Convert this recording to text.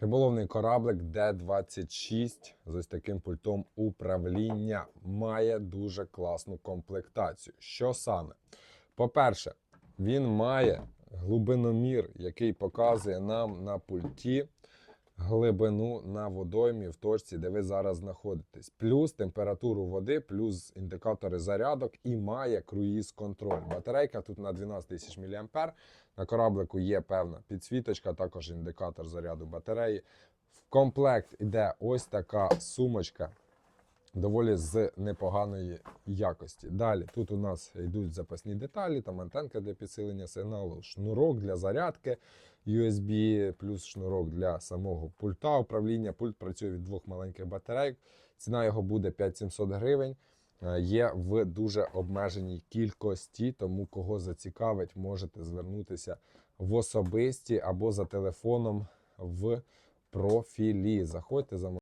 Риболовний кораблик D26 з ось таким пультом управління має дуже класну комплектацію. Що саме? По-перше, він має глибиномір, який показує нам на пульті глибину на водоймі в точці, де ви зараз знаходитесь. Плюс температуру води, плюс індикатори зарядок і має круїз контроль. Батарейка тут на 12 тисяч мА. На кораблику є певна підсвіточка, також індикатор заряду батареї. В комплект іде ось така сумочка. Доволі з непоганої якості. Далі тут у нас йдуть запасні деталі, там антенка для підсилення сигналу, шнурок для зарядки USB, плюс шнурок для самого пульта управління. Пульт працює від двох маленьких батарейок. Ціна його буде 5700 гривень. Е, Є в дуже обмеженій кількості, тому кого зацікавить, можете звернутися в особисті або за телефоном в профілі. Заходьте за